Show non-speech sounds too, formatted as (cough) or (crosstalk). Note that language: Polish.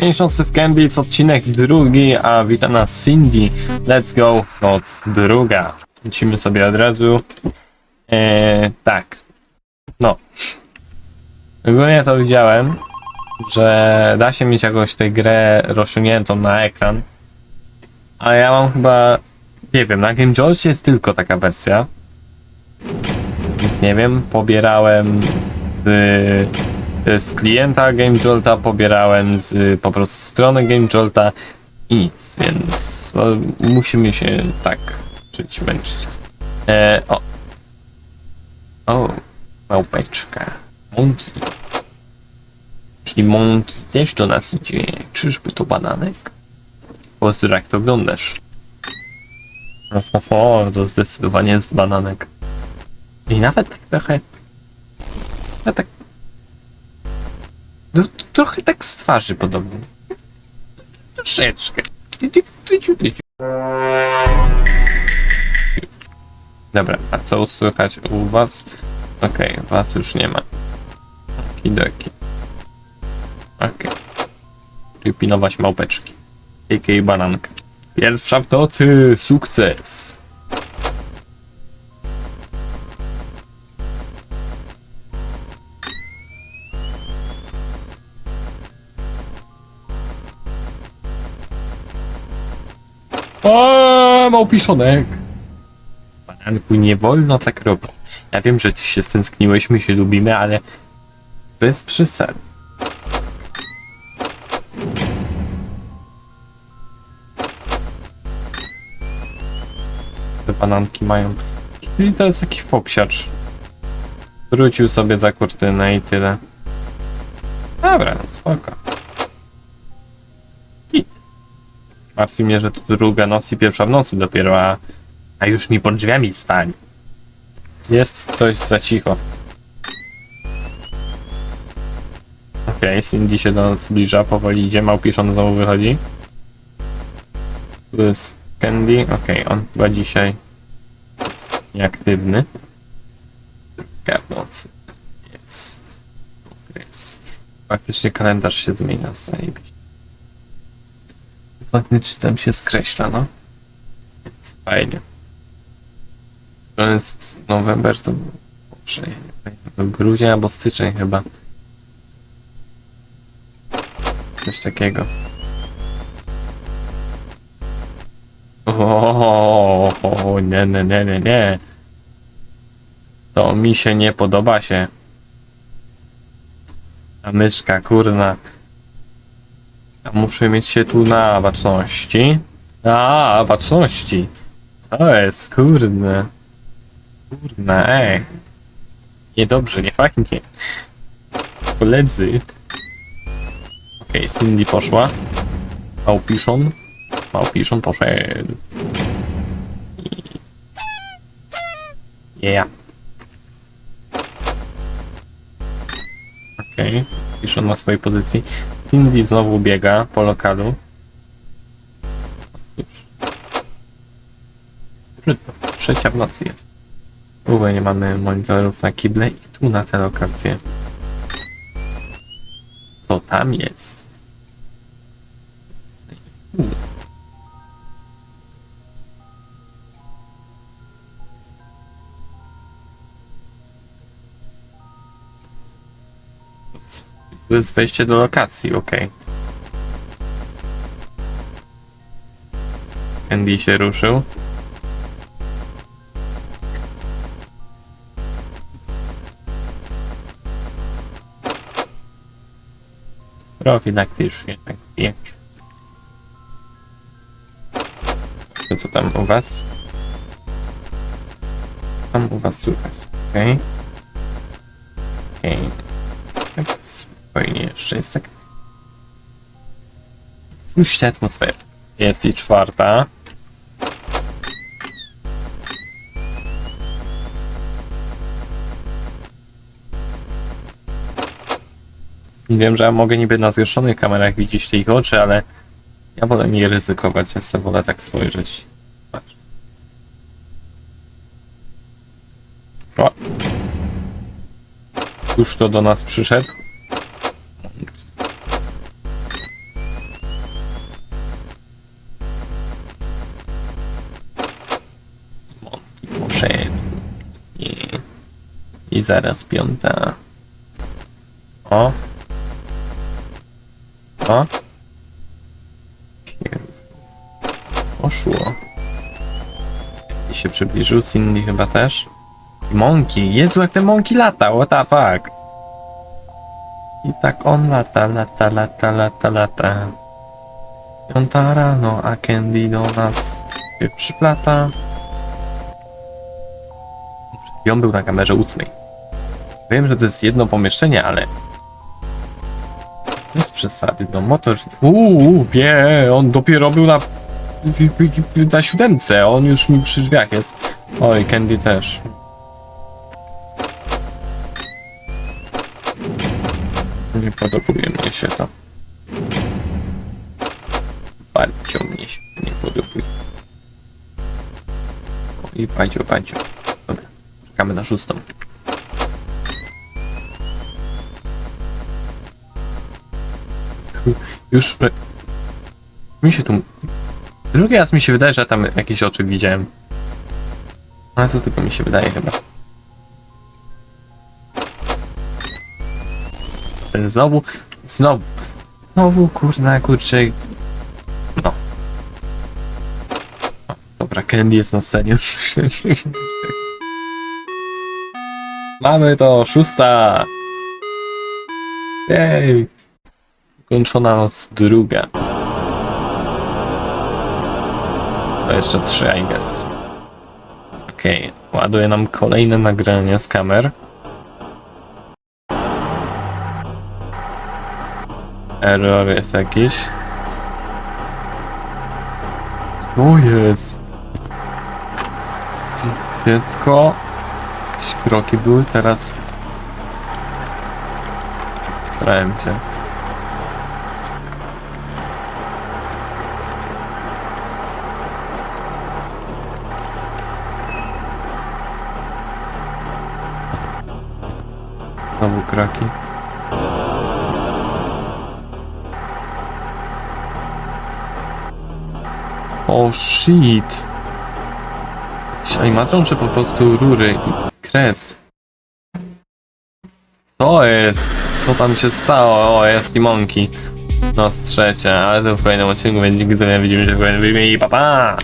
Pięć nocy w Cambridge, odcinek drugi, a wita nas Cindy. Let's go, noc druga. Lecimy sobie od razu. Eee, tak. No. Ogólnie to widziałem, że da się mieć jakąś tę grę rozciągniętą na ekran. Ale ja mam chyba, nie wiem, na Game Joyce jest tylko taka wersja. Więc nie wiem, pobierałem z, z klienta Game Jolta, pobierałem z po prostu strony Game Jolta i nic, więc no, musimy się tak żyć, męczyć. E, o. O, małpeczka. Monkey. Czyli Monkey też do nas idzie. Czyżby to bananek? Po prostu jak to oglądasz. Oho, to zdecydowanie jest bananek. I nawet tak trochę. Ja tak. No, trochę tak z twarzy podobnie. Troszeczkę. Dobra, a co słychać u was? Okej, was już nie ma. Kidoki. Okej. Czyli pilnować małpeczki. A.k.a. bananka. Pierwsza w nocy! Sukces! O, małpiszonek! Bananku, nie wolno tak robić. Ja wiem, że ci się stęskniłeś, my się lubimy, ale bez przesady. Te bananki mają. Czyli to jest taki foksiacz. Wrócił sobie za kurtynę i tyle. Dobra, spoko. Martwi mnie, że to druga noc i pierwsza w nocy dopiero, a, a już mi pod drzwiami stań. Jest coś za cicho. Okej, Cindy się do nas zbliża, powoli idzie, małpiszon znowu wychodzi. Tu jest Candy, okej, on chyba dzisiaj jest nieaktywny. Druga w nocy. Jest. Faktycznie kalendarz się zmienia, zajebiście. Faktycznie tam się skreśla, no. Więc fajnie. To jest November, to pamiętam, grudzień albo styczeń chyba. Coś takiego. O, nie, nie, nie, nie, nie. To mi się nie podoba się. A myszka, kurna. Muszę mieć się tu na baczności. A, baczności. Co jest, kurde. Kurna, ej. Niedobrze, nie fajnie. Koledzy. Okej, Cindy poszła. Małpiszon. Małpiszon poszedł. Yeah. Okej, Piszon na swojej pozycji. Cindy znowu biega po lokalu. Cóż. Trzecia w nocy jest. Tu nie mamy monitorów na kible i tu na te lokacje. Co tam jest? Tu jest wejście do lokacji, ok. Andy się ruszył. Profilaktycznie, tak większy. To co tam u was? Tam u was słychać, okej? Okej. Tak spokojnie jeszcze jest tak. Puśćcie atmosferę. Jest i czwarta. Wiem, że ja mogę niby na zgaszonych kamerach widzieć ich oczy, ale ja wolę nie ryzykować, ja sobie wolę tak spojrzeć. Patrz. O. Już to do nas przyszedł. I zaraz piąta. O. O. Poszło. I się przybliżył, Cindy chyba też. I Monkey, Jezu jak ten Monkey lata, what the fuck. I tak on lata, lata, lata, lata, lata. Piąta rano, a Candy do nas się przyplata. Przed chwilą był na kamerze ósmej. Wiem, że to jest jedno pomieszczenie, ale... Bez przesady, no motor... Uuu, nie, on dopiero był na... na siódemce, on już mi przy drzwiach jest. Oj, Candy też. Nie podobuje mnie się to. Bardzo mnie się nie podobuje. O, I padziu, padziu. Dobra, czekamy na szóstą. Już... Mi się tu... Drugi raz mi się wydaje, że tam jakieś oczy widziałem. Ale to tylko mi się wydaje chyba. Ten Znowu, znowu, znowu kurna kurczę. No. O, dobra, Candy jest na scenie. (laughs) Mamy to, szósta. Jej. Kończona noc druga. To jeszcze trzy, I guess. Okej, ładuje nam kolejne nagrania z kamer. Error jest jakiś. Co jest? Dziecko. Jakieś kroki były, teraz... Starałem się. Znowu kroki. O shit. Jakiś animatron czy po prostu rury i krew? Co jest? Co tam się stało? O, jest i Monkey. No z trzecia, ale to w kolejnym odcinku, więc nigdy nie widzimy się w kolejnym filmie i pa pa!